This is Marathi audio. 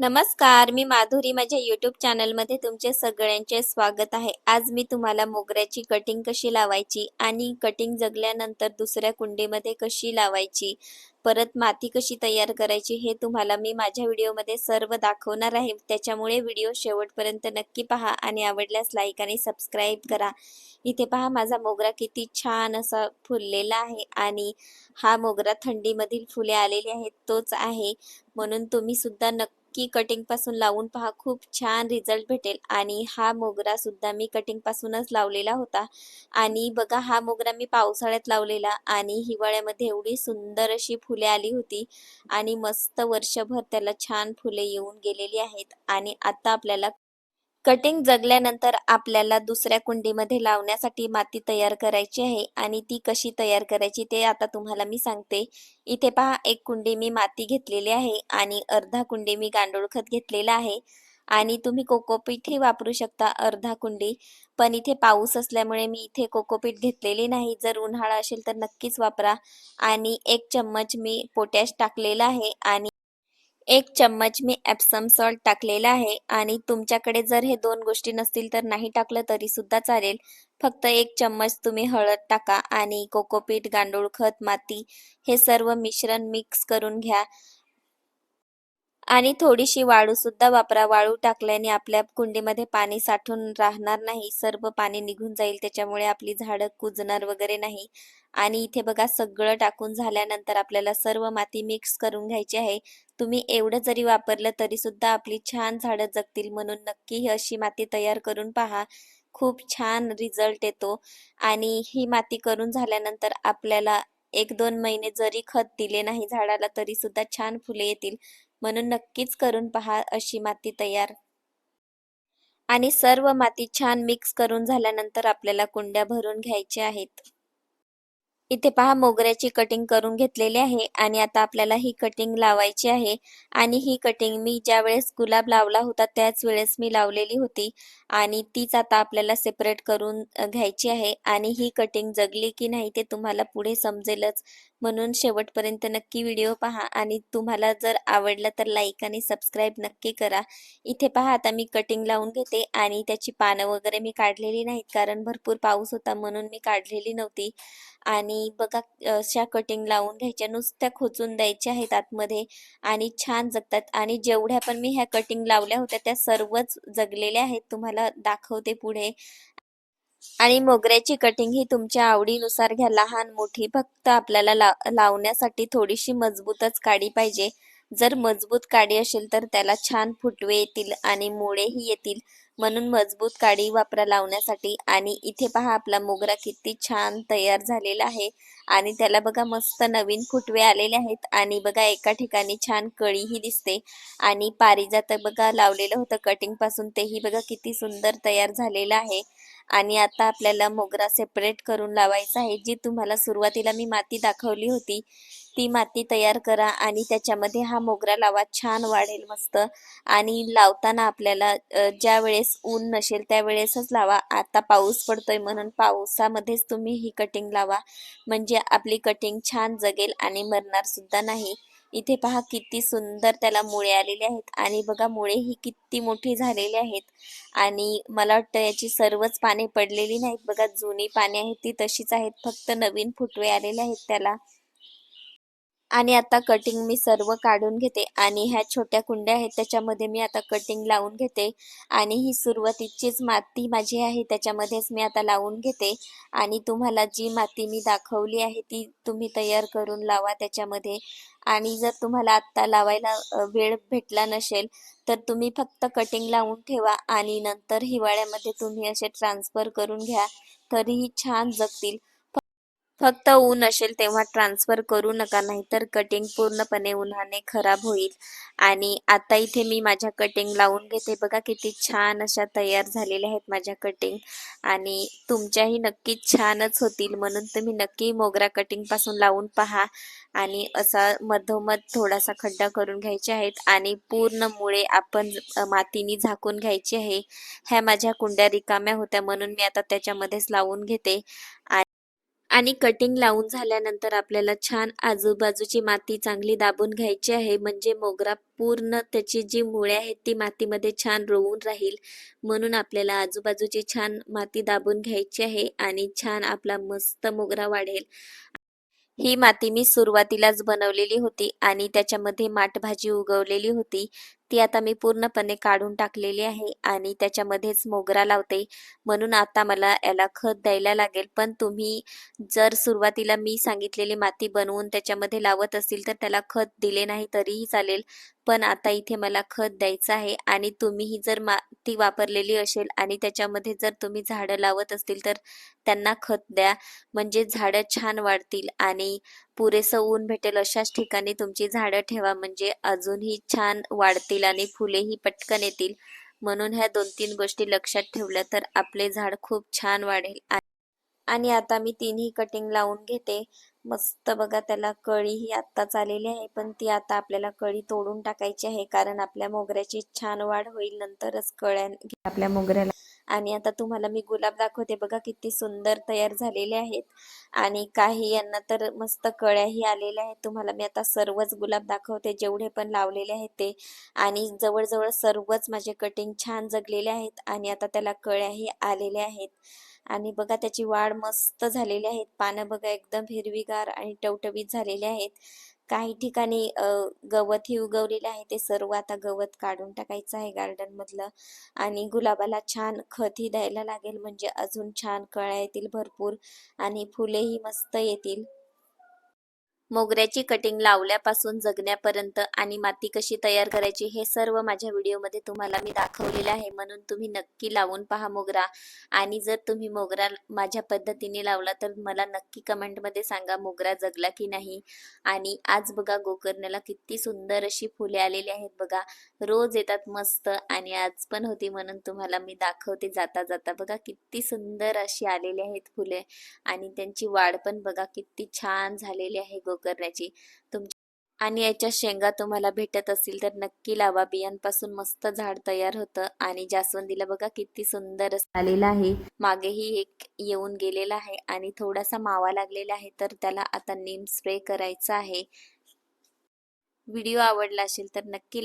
नमस्कार मी माधुरी. माझ्या यूट्यूब चॅनलमध्ये तुमचे सगळ्यांचे स्वागत आहे. आज मी तुम्हाला मोगऱ्याची कटिंग कशी लावायची आणि कटिंग जगल्यानंतर दुसऱ्या कुंडीमध्ये कशी लावायची परत माती कशी तयार करायची हे तुम्हाला मी माझ्या व्हिडिओमध्ये सर्व दाखवणार आहे. त्याच्यामुळे व्हिडिओ शेवटपर्यंत नक्की पहा आणि आवडल्यास लाईक आणि सबस्क्राईब करा. इथे पहा माझा मोगरा किती छान असा फुललेला आहे आणि हा मोगरा थंडीमधील फुले आलेली आहेत तोच आहे. म्हणून तुम्ही सुद्धा नक्की की कटिंगपासून लावून पहा खूप छान रिझल्ट भेटेल. आणि हा मोगरा सुद्धा मी कटिंग पासूनच लावलेला होता. आणि बघा हा मोगरा मी पावसाळ्यात लावलेला आणि हिवाळ्यामध्ये एवढी सुंदर अशी फुले आली होती. आणि मस्त वर्षभर त्याला छान फुले येऊन गेलेली आहेत. आणि आता आपल्याला कटिंग जगल्यानंतर आपल्याला दुसऱ्या कुंडीमध्ये लावण्यासाठी माती तयार करायची आहे आणि ती कशी तयार करायची ते आता तुम्हाला मी सांगते. इथे पहा एक कुंडी मी माती घेतलेली आहे आणि अर्धा कुंडी मी गांडूळ खत घेतलेला आहे. आणि तुम्ही कोकोपीटही वापरू शकता अर्धा कुंडी. पण इथे पाऊस असल्यामुळे मी इथे कोकोपीट घेतलेली नाही. जर उन्हाळा असेल तर नक्कीच वापरा. आणि एक चम्मच मी पोटॅश टाकलेला आहे आणि एक चम्मच मी एप्सम सॉल्ट टाकलेला आहे आणि तुमच्याकडे जर हे दोन गोष्टी नसतील तर नाही टाकलं तरी सुद्धा चालेल. फक्त एक चम्मच तुम्ही हळद टाका आणि कोकोपीट गांडूळ खत माती हे सर्व मिश्रण मिक्स करून घ्या. आणि थोडीशी वाळू सुद्धा वापरा. वाळू टाकल्याने आपल्या कुंडीमध्ये पाणी साठून राहणार नाही. सर्व पाणी निघून जाईल. त्याच्यामुळे आपली झाडं कुजणार वगैरे नाही. आणि इथे बघा सगळं टाकून झाल्यानंतर आपल्याला सर्व माती मिक्स करून घ्यायची आहे. तुम्ही एवढं जरी वापरलं तरी सुद्धा आपली छान झाडं जगतील म्हणून नक्की ही अशी माती तयार करून पहा. खूप छान रिझल्ट येतो. आणि ही माती करून झाल्यानंतर आपल्याला एक दोन महिने जरी खत दिले नाही झाडाला तरी सुद्धा छान फुले येतील. म्हणून नक्कीच करून पहा अशी माती तयार. आणि सर्व माती छान मिक्स करून झाल्यानंतर आपल्याला कुंड्या भरून घ्यायच्या आहेत. इथे पहा मोगऱ्याची कटिंग करून घेतलेली आहे आणि आता आपल्याला ही कटिंग लावायची आहे. आणि ही कटिंग मी ज्या वेळेस गुलाब लावला होता त्याच वेळेस मी लावलेली होती. आणि तीच आता आपल्याला सेपरेट करून घ्यायची आहे. आणि ही कटिंग जगली की नाही ते तुम्हाला पुढे समजेलच. म्हणून शेवटपर्यंत नक्की व्हिडिओ पहा आणि तुम्हाला जर आवडलं तर लाईक आणि सबस्क्राईब नक्की करा. इथे पहा आता मी कटिंग लावून घेते आणि त्याची पानं वगैरे मी काढलेली नाहीत कारण भरपूर पाऊस होता म्हणून मी काढलेली नव्हती. आणि बघा अशा कटिंग लावून घ्यायच्या नुसत्या खोचून द्यायच्या आहेत आतमध्ये आणि छान जगतात. आणि जेवढ्या पण मी ह्या कटिंग लावल्या होत्या त्या सर्वच जगलेल्या आहेत. तुम्हाला दाखवते पुढे. आणि मोगऱ्याची कटिंग ही तुमच्या आवडीनुसार घ्या. लहान मोठी फक्त आपल्याला लावण्यासाठी थोडीशी मजबूतच काढी पाहिजे. जर मजबूत काडी असेल तर त्याला छान फुटवे येतील आणि मुळेही येतील. म्हणून मजबूत काडी वापरा लावण्यासाठी आणि इथे पहा आपला मोगरा किती छान तयार झालेला आहे. आणि त्याला बघा मस्त नवीन फुटवे आलेले आहेत आणि बघा एका ठिकाणी छान कळीही दिसते. आणि पारिजात बघा लावलेलं होतं कटिंगपासून तेही बघा किती सुंदर तयार झालेलं आहे. आणि आता आपल्याला मोगरा सेपरेट करून लावायचा आहे जी तुम्हाला सुरुवातीला मी माती दाखवली होती. ती माती तयार करा आणि त्याच्यामध्ये हा मोगरा लावा. छान वाढेल मस्त. आणि लावताना आपल्याला ज्या वेळेस ऊन नसेल त्यावेळेसच लावा. आता पाऊस पडतोय म्हणून पावसामध्येच तुम्ही ही कटिंग लावा. म्हणजे आपली कटिंग छान जगेल आणि मरणार सुद्धा नाही. इथे पहा किती सुंदर त्याला मुळे आलेले आहेत. आणि बघा मुळे ही किती मोठी झालेली आहेत. आणि मला वाटतं याची सर्वच पाने पडलेली नाहीत. बघा जुनी पाने आहेत ती तशीच आहेत. फक्त नवीन फुटवे आलेले आहेत त्याला. आणि आता कटिंग मी सर्व काढून घेते आणि ह्या छोट्या कुंड्या आहेत त्याच्यामध्ये मी आता कटिंग लावून घेते आणि ही सुरुवातीचीच माती माझी आहे त्याच्यामध्येच मी आता लावून घेते आणि तुम्हाला जी माती मी दाखवली आहे ती तुम्ही तयार करून लावा त्याच्यामध्ये. आणि जर तुम्हाला आत्ता लावायला वेळ भेटला नसेल तर तुम्ही फक्त कटिंग लावून ठेवा आणि नंतर हिवाळ्यामध्ये तुम्ही असे ट्रान्सफर करून घ्या तरीही छान जगतील. फक्त ऊन असेल तेव्हा ट्रान्सफर करू नका नाहीतर कटिंग पूर्णपणे उन्हाने खराब होईल. आणि आता इथे मी माझ्या कटिंग लावून घेते. बघा किती छान अशा तयार झालेल्या आहेत माझ्या कटिंग आणि तुमच्याही नक्कीच छानच होतील म्हणून तुम्ही नक्की मोगरा कटिंगपासून लावून पहा. आणि असा मधोमध थोडासा खड्डा करून घ्यायचे आहेत. आणि पूर्ण मुळे आपण मातीनी झाकून घ्यायची आहे. ह्या माझ्या कुंड्या रिकाम्या होत्या म्हणून मी आता त्याच्यामध्येच लावून घेते. आणि कटिंग लावून झाल्यानंतर आपल्याला छान आजूबाजूची माती चांगली दाबून घ्यायची आहे. म्हणजे मोगरा पूर्ण त्याची जी मुळे आहेत ती मातीमध्ये छान रोवून राहील. म्हणून आपल्याला आजूबाजूची छान माती दाबून घ्यायची आहे आणि छान आपला मस्त मोगरा वाढेल. ही माती मी सुरुवातीलाच बनवलेली होती आणि त्याच्यामध्ये माठभाजी उगवलेली होती. ती आता मी पूर्णपणे काढून टाकलेली आहे आणि त्याच्यामध्येच मोगरा लावते. म्हणून आता मला याला खत द्यायला लागेल. पण तुम्ही जर सुरुवातीला मी सांगितलेली माती बनवून त्याच्यामध्ये लावत असतील तर त्याला खत दिले नाही तरीही चालेल. पण आता इथे मला खत द्यायचं आहे आणि तुम्हीही जर माती वापरलेली असेल आणि त्याच्यामध्ये जर तुम्ही झाडं लावत असतील तर त्यांना खत द्या. म्हणजे झाडं छान वाढतील आणि पुरेसं ऊन भेटेल अशाच ठिकाणी तुमची झाडं ठेवा. म्हणजे अजूनही छान वाढतील. आणि फुलेही पटकन येतील. म्हणून ह्या दोन तीन गोष्टी लक्षात ठेवल्या तर आपले झाड खूप छान वाढेल. आणि आता मी तिन्ही कटिंग लावून घेते. मस्त बघा त्याला कळी ही आत्ताच आलेली आहे. पण ती आता आपल्याला कळी तोडून टाकायची आहे. कारण आपल्या मोगऱ्याची छान वाढ होईल. नंतरच कळ्या आपल्या मोगऱ्याला आणि आता तुम्हाला मी गुलाब दाखवते. बघा किती सुंदर तयार झालेले आहेत. आणि काही यांना तर मस्त कळ्याही आलेल्या आहेत. तुम्हाला मी आता सर्वच गुलाब दाखवते. जेवढे पण लावलेले आहेत ते. आणि जवळजवळ सर्वच माझे कटिंग छान जगलेले आहेत. आणि आता त्याला कळ्याही आलेल्या आहेत. आणि बघा त्याची वाढ मस्त झालेली आहेत पानं बघा एकदम हिरवीगार आणि टवटवीत झालेले आहेत. काही ठिकाणी गवत ही उगवलेले आहे. ते सर्व आता गवत काढून टाकायचं आहे गार्डन मधलं. आणि गुलाबाला छान खतही द्यायला लागेल. म्हणजे अजून छान कळ्या येतील भरपूर आणि फुलेही मस्त येतील. मोगऱ्याची कटिंग लावल्यापासून जगण्यापर्यंत आणि माती कशी तयार करायची हे सर्व माझ्या व्हिडिओमध्ये तुम्हाला मी दाखवलेलं आहे. म्हणून तुम्ही नक्की लावून पहा मोगरा. आणि जर तुम्ही मोगरा माझ्या पद्धतीने लावला तर मला नक्की कमेंटमध्ये सांगा मोगरा जगला की नाही. आणि आज बघा गोकर्णाला किती सुंदर अशी फुले आलेली आहेत बघा. रोज येतात मस्त आणि आज पण होती म्हणून तुम्हाला मी दाखवते जाता जाता. बघा किती सुंदर अशी आलेली आहेत फुले. आणि त्यांची वाढ पण बघा किती छान झालेली आहे गो करण्याची. तुमची आणि याच्या शेंगा तुम्हाला भेटत असतील तर नक्की लावा. बियांपासून मस्त झाड तयार होतं आणि जास्वंदीला बघा किती सुंदर आलेला आहे. मागेही एक येऊन गेलेला आहे आणि थोडासा मावा लागलेला आहे तर त्याला आता नीम स्प्रे करायचा आहे. व्हिडिओ आवडला असेल तर नक्की